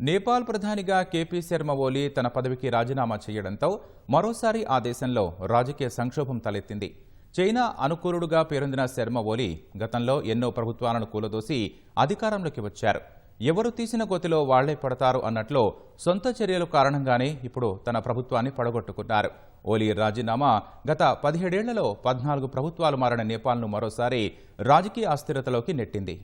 నేపాల్ ప్రధానిగా కేపీ శర్మ ఓలీ తన పదవికి రాజీనామా చేయడంతో మరోసారి ఆ దేశంలో రాజకీయ సంక్షోభం తలెత్తింది. చైనా అనుకూలుడుగా పేరొందిన శర్మ ఓలీ గతంలో ఎన్నో ప్రభుత్వాలను కూలదోసి అధికారంలోకి వచ్చారు. ఎవరు తీసిన గొతిలో వాళ్ళే పడతారు అన్నట్లు సొంత చర్యల కారణంగానే ఇప్పుడు తన ప్రభుత్వాన్ని పడగొట్టుకున్నారు. ఓలీ రాజీనామా గత పదిహేడేళ్ళలో పద్నాలుగు ప్రభుత్వాలు మారిన నేపాల్ను మరోసారి రాజకీయ అస్థిరతలోకి నెట్టింది.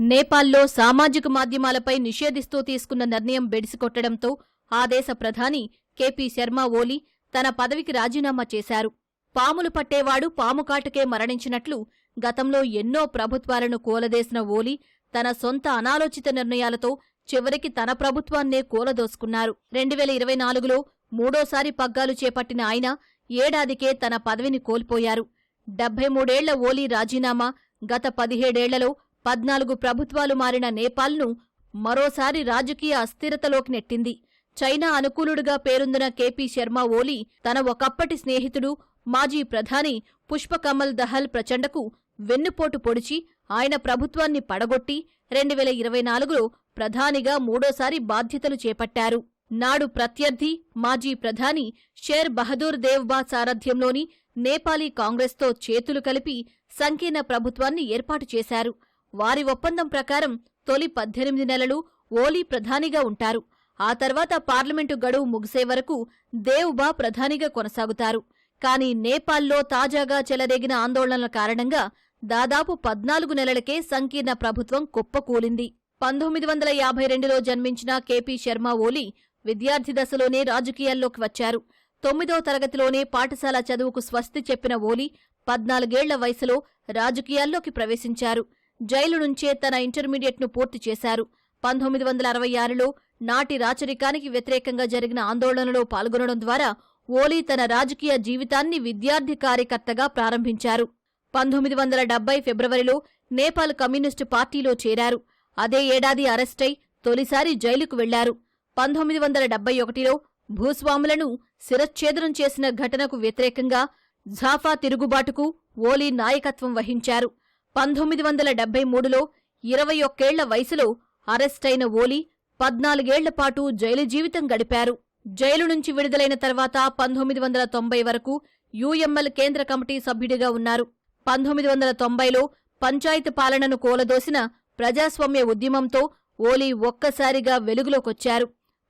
నేపాల్లో సామాజిక మాధ్యమాలపై నిషేధిస్తూ తీసుకున్న నిర్ణయం బెడిసికొట్టడంతో ఆ దేశ ప్రధాని కేపీ శర్మ ఓలీ తన పదవికి రాజీనామా చేశారు. పాములు పట్టేవాడు పాముకాటుకే మరణించినట్లు గతంలో ఎన్నో ప్రభుత్వాలను కూలదేసిన ఓలీ తన సొంత అనాలోచిత నిర్ణయాలతో చివరికి తన ప్రభుత్వాన్నే కూలదోసుకున్నారు. రెండు వేల ఇరవై నాలుగులో మూడోసారి పగ్గాలు చేపట్టిన ఆయన ఏడాదికే తన పదవిని కోల్పోయారు. డెబ్బై మూడేళ్ళ ఓలీ రాజీనామా గత పదిహేడేళ్ళలో పద్నాలుగు ప్రభుత్వాలు మారిన నేపాల్ను మరోసారి రాజకీయ అస్థిరతలోకి నెట్టింది. చైనా అనుకూలుడుగా పేరొందిన కేపీ శర్మ ఓలీ తన ఒకప్పటి స్నేహితుడు మాజీ ప్రధాని పుష్పకమల్ దహల్ ప్రచండకు వెన్నుపోటు పొడిచి ఆయన ప్రభుత్వాన్ని పడగొట్టి రెండు వేల ఇరవై నాలుగులో ప్రధానిగా మూడోసారి బాధ్యతలు చేపట్టారు. నాడు ప్రత్యర్థి మాజీ ప్రధాని షేర్ బహదూర్ దేవ్బా సారథ్యంలోని నేపాలీ కాంగ్రెస్తో చేతులు కలిపి సంకీర్ణ ప్రభుత్వాన్ని ఏర్పాటు చేశారు. వారి ఒప్పందం ప్రకారం తొలి పద్దెనిమిది నెలలు ఓలీ ప్రధానిగా ఉంటారు. ఆ తర్వాత పార్లమెంటు గడువు ముగిసే వరకు దేవుబా ప్రధానిగా కొనసాగుతారు. కానీ నేపాల్లో తాజాగా చెలరేగిన ఆందోళనల కారణంగా దాదాపు పద్నాలుగు నెలలకే సంకీర్ణ ప్రభుత్వం కుప్పకూలింది. పంతొమ్మిది వందల యాభై రెండులో జన్మించిన కేపీ శర్మ ఓలీ విద్యార్థి దశలోనే రాజకీయాల్లోకి వచ్చారు. తొమ్మిదో తరగతిలోనే పాఠశాల చదువుకు స్వస్తి చెప్పిన ఓలీ పద్నాలుగేళ్ళ వయసులో రాజకీయాల్లోకి ప్రవేశించారు. జైలు నుంచే తన ఇంటర్మీడియట్ను పూర్తి చేశారు. పంతొమ్మిది వందల అరవై ఆరులో నాటి రాచరికానికి వ్యతిరేకంగా జరిగిన ఆందోళనలో పాల్గొనడం ద్వారా ఓలీ తన రాజకీయ జీవితాన్ని విద్యార్థి కార్యకర్తగా ప్రారంభించారు. పంతొమ్మిది వందల డెబ్బై ఫిబ్రవరిలో నేపాల్ కమ్యూనిస్టు పార్టీలో చేరారు. అదే ఏడాది అరెస్టై తొలిసారి జైలుకు వెళ్ళారు. పంతొమ్మిది వందల డెబ్బై ఒకటిలో భూస్వాములను శిరచ్ఛేదనం చేసిన ఘటనకు వ్యతిరేకంగా ఝాఫా తిరుగుబాటుకు ఓలీ నాయకత్వం వహించారు. పంతొమ్మిది వందల డెబ్బై మూడులో ఇరవై ఒక్కేళ్ళ వయసులో అరెస్టైన ఓలీ పద్నాలుగేళ్ళపాటు జైలు జీవితం గడిపారు. జైలు నుంచి విడుదలైన తర్వాత పంతొమ్మిది వందల తొంభై వరకు యూఎంఎల్ కేంద్ర కమిటీ సభ్యుడిగా ఉన్నారు. పంతొమ్మిది వందల తొంభైలో పంచాయతీ పాలనను కూలదోసిన ప్రజాస్వామ్య ఉద్యమంతో ఓలీ ఒక్కసారిగా వెలుగులోకొచ్చారు.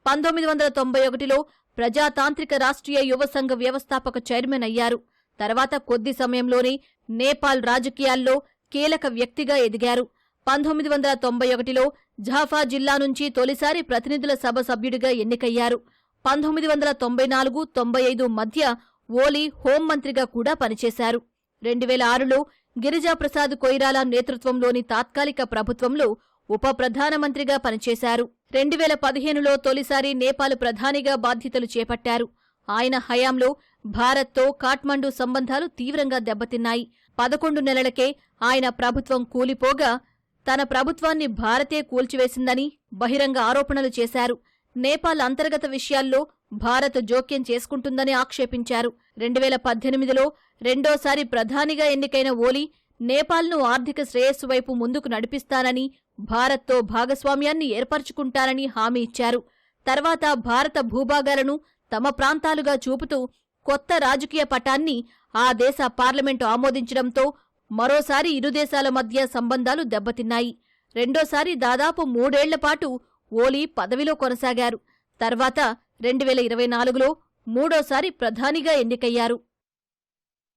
పంతొమ్మిది వందల తొంభై ఒకటిలో ప్రజాతాంత్రిక రాష్ట్రీయ యువ సంఘ వ్యవస్థాపక చైర్మన్ అయ్యారు. తర్వాత కొద్ది సమయంలోనే నేపాల్ రాజకీయాల్లో కీలక వ్యక్తిగా ఎదిగారు. పంతొమ్మిది వందల తొంభై ఒకటిలో ఝాఫా జిల్లా నుంచి తొలిసారి ప్రతినిధుల సభ సభ్యుడిగా ఎన్నికయ్యారు. పంతొమ్మిది వందల తొంభై నాలుగు తొంభై ఐదు మధ్య ఓలీ హోంమంత్రిగా కూడా పనిచేశారు. రెండు వేల ఆరులో గిరిజాప్రసాద్ కొయిరాల నేతృత్వంలోని తాత్కాలిక ప్రభుత్వంలో ఉప ప్రధానమంత్రిగా పనిచేశారు. రెండు వేల పదిహేనులో తొలిసారి నేపాల్ ప్రధానిగా బాధ్యతలు చేపట్టారు. ఆయన హయాంలో భారత్తో కాఠ్మండు సంబంధాలు తీవ్రంగా దెబ్బతిన్నాయి. పదకొండు నెలలకే ఆయన ప్రభుత్వం కూలిపోగా తన ప్రభుత్వాన్ని భారతే కూల్చివేసిందని బహిరంగ ఆరోపణలు చేశారు. నేపాల్ అంతర్గత విషయాల్లో భారత్ జోక్యం చేసుకుంటుందని ఆక్షేపించారు. రెండు వేల పద్దెనిమిదిలో రెండోసారి ప్రధానిగా ఎన్నికైన ఓలీ నేపాల్ను ఆర్థిక శ్రేయస్సు వైపు ముందుకు నడిపిస్తానని భారత్తో భాగస్వామ్యాన్ని ఏర్పరచుకుంటానని హామీ ఇచ్చారు. తర్వాత భారత భూభాగాలను తమ ప్రాంతాలుగా చూపుతూ కొత్త రాజకీయ పటాన్ని ఆ దేశ పార్లమెంటు ఆమోదించడంతో మరోసారి ఇరు దేశాల మధ్య సంబంధాలు దెబ్బతిన్నాయి. రెండోసారి దాదాపు మూడేళ్ళపాటు ఓలీ పదవిలో కొనసాగారు. తర్వాత రెండు వేల ఇరవై నాలుగులో మూడోసారి ప్రధానిగా ఎన్నికయ్యారు.